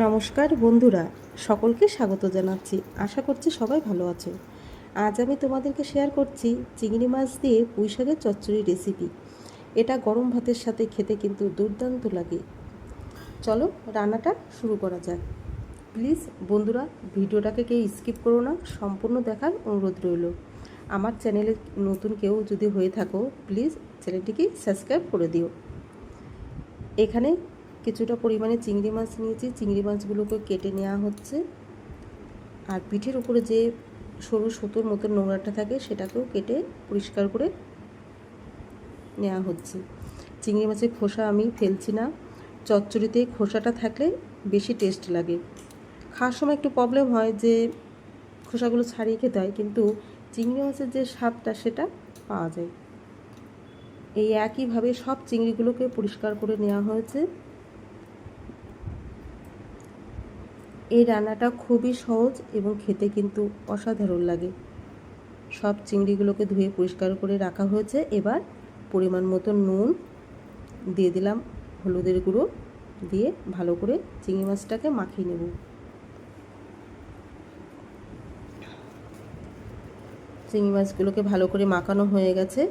নমস্কার বন্ধুরা, সকলকে স্বাগত জানাচ্ছি। আশা করছি সবাই ভালো আছো। আজ আমি তোমাদেরকে শেয়ার করছি চিংড়ি মাছ দিয়ে পুঁই শাকের চচ্চড়ি রেসিপি এটা গরম ভাতের সাথে খেতে কিন্তু দুর্দান্ত লাগে। চলো রান্নাটা শুরু করা যাক। প্লিজ বন্ধুরা, ভিডিওটাকে কেউ স্কিপ করো না, সম্পূর্ণ দেখার অনুরোধ রইল। আমার চ্যানেলে নতুন কেউ যদি হয়ে থাকো প্লিজ চ্যানেলটিকে সাবস্ক্রাইব করে দিও। এখানে কিছুটা পরিমাণে চিংড়ি মাছ নিয়েছি। চিংড়ি মাছগুলোকে কেটে নেওয়া হচ্ছে। আর পিঠের উপরে যে সরু সুতোর মতো নোংরাটা থাকে, সেটাকেও কেটে পরিষ্কার করে নেওয়া হচ্ছে। চিংড়ি মাছের খোসা আমি ফেলছি না। চচ্চড়িতে খোসাটা থাকলে বেশি টেস্ট লাগে। খাওয়ার সময় একটু প্রবলেম হয় যে খোসাগুলো ছাড়িয়ে খেতে হয়, কিন্তু চিংড়ি মাছের যে স্বাদটা, সেটা পাওয়া যায়। এই একইভাবে সব চিংড়িগুলোকে পরিষ্কার করে নেওয়া হয়েছে। এই রান্নাটা খুবই সহজ এবং খেতে কিন্তু অসাধারণ লাগে। সব চিংড়িগুলোকে ধুয়ে পরিষ্কার করে রাখা হয়েছে। এবার পরিমাণ মতো নুন দিয়ে দিলাম, হলুদের গুঁড়ো দিয়ে ভালো করে চিংড়ি মাছটাকে মাখিয়ে নেব। চিংড়ি মাছগুলোকে ভালো করে মাখানো হয়ে গেছে।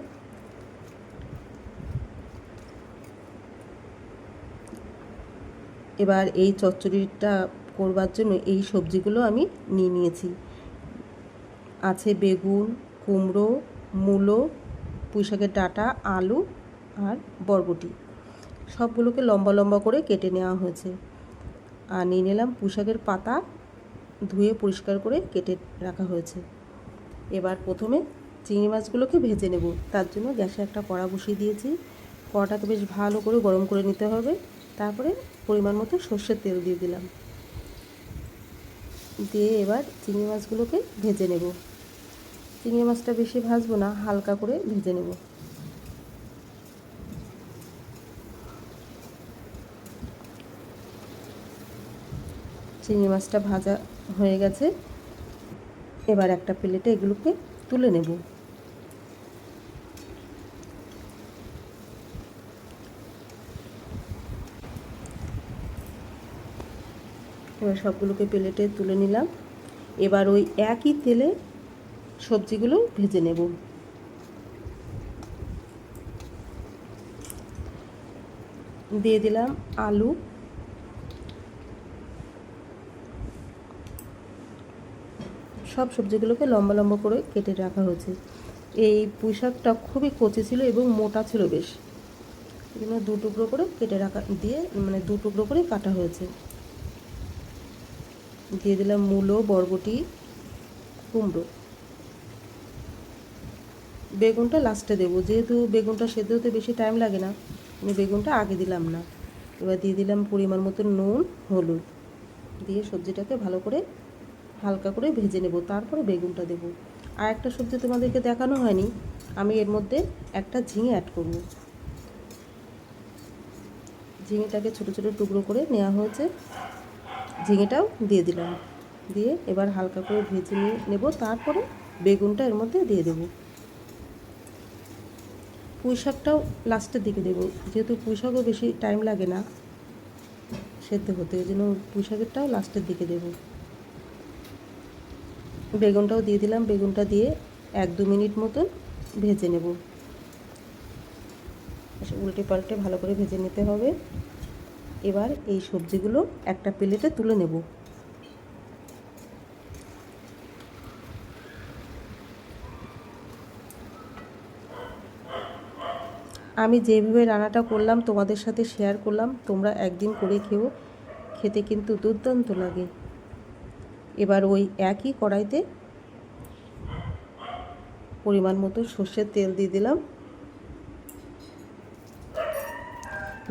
এবার এই চচ্চড়িটা করবার জন্য এই সবজিগুলো আমি নিয়ে নিয়েছি। আছে বেগুন, কুমড়ো, মূলো, পুঁইশাকের ডাঁটা, আলু আর বরবটি। সবগুলোকে লম্বা লম্বা করে কেটে নেওয়া হয়েছে। আর নিয়ে নিলাম পুঁইশাকের পাতা, ধুয়ে পরিষ্কার করে কেটে রাখা হয়েছে। এবার প্রথমে চিংড়ি মাছগুলোকে ভেজে নেব। তার জন্য গ্যাসে একটা কড়া বসিয়ে দিয়েছি। কড়াটাকে বেশ ভালো করে গরম করে নিতে হবে। তারপরে পরিমাণ মতো সর্ষের তেল দিয়ে দিলাম। দিয়ে এবার চিংড়ি মাছগুলোকে ভেজে নেব। চিংড়ি মাছটা বেশি ভাজবো না, হালকা করে ভেজে নেব। চিংড়ি মাছটা ভাজা হয়ে গেছে। এবার একটা প্লেটে এগুলোকে তুলে নেব। এবার সবগুলোকে প্লেটে তুলে নিলাম। এবার ওই একই তেলে সবজিগুলো ভেজে নেব। দিয়ে দিলাম আলু। সব সবজিগুলোকে লম্বা লম্বা করে কেটে রাখা হয়েছে। এই পুঁই শাকটা খুবই কচি ছিল এবং মোটা ছিল বেশ। এগুলো দু টুকরো করে কেটে রাখা, দিয়ে মানে দু টুকরো করে কাটা হয়েছে। দিয়ে দিলাম মূলো, বরবটি, কুমড়ো। বেগুনটা লাস্টে দেবো। যেহেতু বেগুনটা সেদ্ধ হতে বেশি টাইম লাগে না, আমি বেগুনটা আগে দিলাম না। এবার দিয়ে দিলাম পরিমাণ মতো নুন, হলুদ। দিয়ে সবজিটাকে ভালো করে হালকা করে ভেজে নেব। তারপরে বেগুনটা দেবো। আর একটা সবজি তোমাদেরকে দেখানো হয়নি, আমি এর মধ্যে একটা ঝিঙে অ্যাড করব। ঝিঙেটাকে ছোটো ছোটো টুকরো করে নেওয়া হয়েছে। ঝিঙেটাও দিয়ে দিলাম। দিয়ে এবার হালকা করে ভেজে নিয়ে নেব, তারপরে বেগুনটা এর মধ্যে দিয়ে দেব। পুঁই শাকটাও লাস্টের দিকে দেবো, যেহেতু পুঁই শাকও বেশি টাইম লাগে না সেদ্ধ হতে, ওই জন্য পুঁই শাকেরটাও লাস্টের দিকে দেবো। বেগুনটাও দিয়ে দিলাম, বেগুনটা দিয়ে এক দু মিনিট মতন ভেজে নেব। উল্টে পাল্টে ভালো করে ভেজে নিতে হবে। এবার এই সবজিগুলো একটা প্লেটে তুলে নেব। আমি যেভাবে রান্নাটা করলাম, তোমাদের সাথে শেয়ার করলাম, তোমরা একদিন করে খেও, খেতে কিন্তু দুর্দান্ত লাগে। এবার ওই একই কড়াইতে পরিমাণ মতো সর্ষের তেল দিয়ে দিলাম।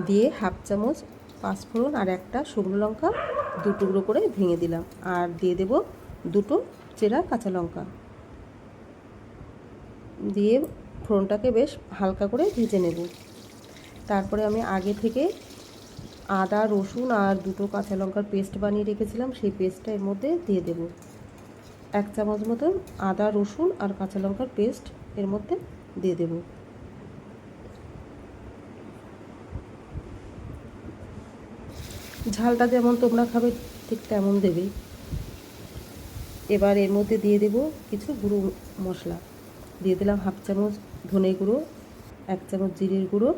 দিয়ে হাফ চামচ পাঁচফোড়ন আর একটা শুকনো লঙ্কা দু টুকরো করে ভেঙে দিলাম। আর দিয়ে দেব দুটো চেরা কাঁচা লঙ্কা। দিয়ে ফোড়নটাকে বেশ হালকা করে ভেজে নেব। তারপরে আমি আগে থেকে আদা, রসুন আর দুটো কাঁচা লঙ্কার পেস্ট বানিয়ে রেখেছিলাম। সেই পেস্টটা এর মধ্যে দিয়ে দেব। এক চামচ মতন আদা, রসুন আর কাঁচা লঙ্কার পেস্ট এর মধ্যে দিয়ে দেব। ঝালটা যেমন তোমরা খাবে, ঠিক তেমন দেবে এবার এর মধ্যে দিয়ে দেব কিছু গুঁড়ো মশলা। দিয়ে দিলাম হাফ চামচ ধনে গুঁড়ো, এক চামচ জিরের গুঁড়ো,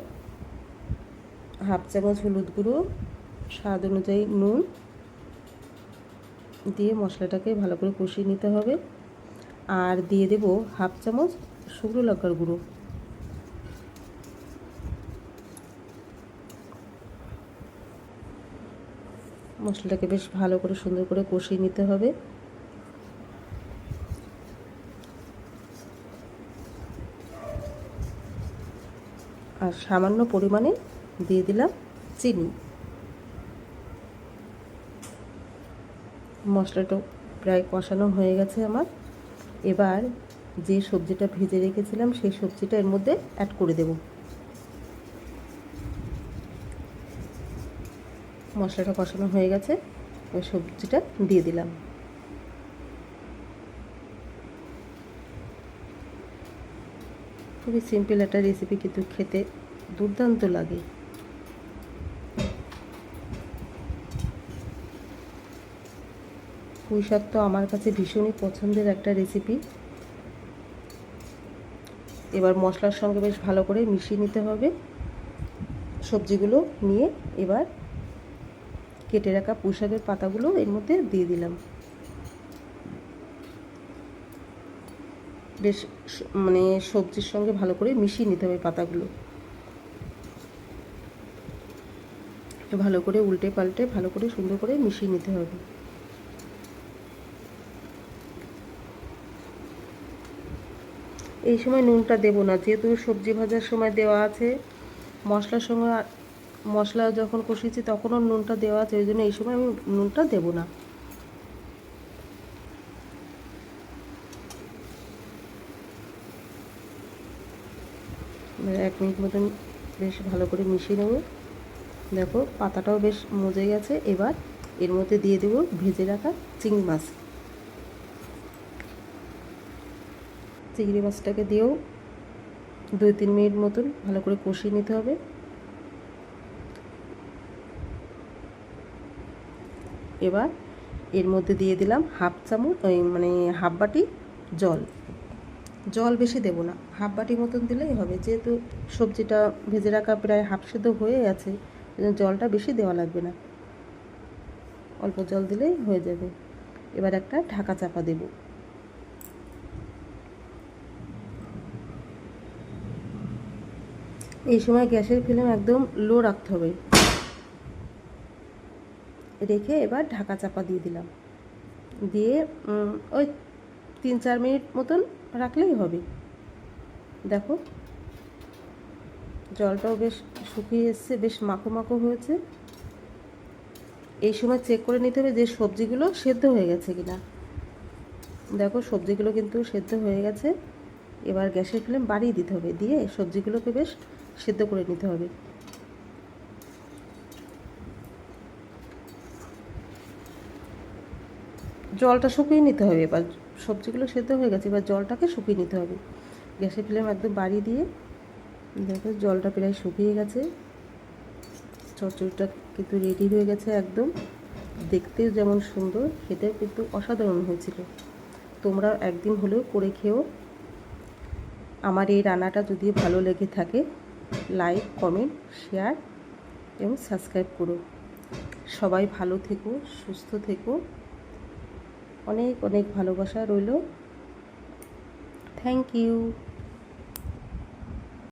হাফ চামচ হলুদ গুঁড়ো, স্বাদ অনুযায়ী নুন। দিয়ে মশলাটাকে ভালো করে কষিয়ে নিতে হবে। আর দিয়ে দেব হাফ চামচ শুকনো লঙ্কার গুঁড়ো। মশলাটাকে বেশ ভালো করে সুন্দর করে কষিয়ে নিতে হবে। আর সামান্য পরিমাণে দিয়ে দিলাম চিনি। মশলাটা প্রায় কষানো হয়ে গেছে আমার। এবার যে সবজিটা ভেজে রেখেছিলাম, সেই সবজিটা এর মধ্যে অ্যাড করে দেব। মশলাটা কষানো হয়ে গেছে, ওই সবজিটা দিয়ে দিলাম। খুবই সিম্পল একটা রেসিপি কিন্তু খেতে দুর্দান্ত লাগে। পুঁই শাক তো আমার কাছে ভীষণই পছন্দের একটা রেসিপি এবার মশলার সঙ্গে বেশ ভালো করে মিশিয়ে নিতে হবে। সবজিগুলো নিয়ে এবার কেটে রাখা পুঁই শাকের পাতাগুলো এর মধ্যে দিয়ে দিলাম। বেশ মানে সবজির সঙ্গে ভালো করে মিশিয়ে নিতে হবে পাতাগুলো। ভালো করে উল্টে পাল্টে ভালো করে সুন্দর করে মিশিয়ে নিতে হবে। এই সময় নুনটা দেবো না, যেহেতু সবজি ভাজার সময় দেওয়া আছে, মশলার সঙ্গে মশলা যখন কষিয়েছি তখনও নুনটা দেওয়া আছে, ওই জন্য এই সময় আমি নুনটা দেবো না। এক মিনিট মতন বেশ ভালো করে মিশিয়ে নেব। দেখো পাতাটাও বেশ মজে গেছে, এবার এর মধ্যে দিয়ে দেবো ভেজে রাখা চিংড়ি মাছ। চিংড়ি মাছটাকে দিয়েও দুই তিন মিনিট মতন ভালো করে কষিয়ে নিতে হবে। এবার এর মধ্যে দিয়ে দিলাম হাফ চামচ, ওই মানে হাফ বাটি জল। জল বেশি দেবো না, হাফ বাটি মতন দিলেই হবে। যেহেতু সবজিটা ভেজে রাখা প্রায় হাফ সেদ্ধ হয়ে আছে জলটা বেশি দেওয়া লাগবে না। অল্প জল দিলেই হয়ে যাবে। এবার একটা ঢাকা চাপা দেব। এই সময় গ্যাসের ফ্লেম একদম লো রাখতে হবে। রেখে এবার ঢাকা চাপা দিয়ে দিলাম। দিয়ে ওই তিন চার মিনিট মতন রাখলেই হবে। দেখো, জলটাও বেশ শুকিয়ে এসছে, বেশ মাখো মাখো হয়েছে। এই সময় চেক করে নিতে হবে যে সবজিগুলো সেদ্ধ হয়ে গেছে কিনা। দেখো, সবজিগুলো কিন্তু সেদ্ধ হয়ে গেছে। এবার গ্যাসের ফ্লেম বাড়িয়ে দিতে হবে। দিয়ে সবজিগুলোকে বেশ সেদ্ধ করে নিতে হবে। জলটা শুকিয়ে নিতে হবে এবার। সবজিগুলো সেদ্ধ হয়ে গেছে, এবার জলটাকে শুকিয়ে নিতে হবে। গ্যাসের ফ্লেম একদম বাড়িয়ে দিয়ে দেখো জলটা প্রায় শুকিয়ে গেছে। চচ্চড়িটা কিন্তু রেডি হয়ে গেছে একদম। দেখতেও যেমন সুন্দর, খেতেও কিন্তু অসাধারণ হয়েছিল। তোমরা একদিন হলেও করে খেও। আমার এই রান্নাটা যদি ভালো লেগে থাকে লাইক কমেন্ট শেয়ার এবং সাবস্ক্রাইব করো। সবাই ভালো থেকো, সুস্থ থেকো। অনেক অনেক ভালোবাসা রইল। Thank you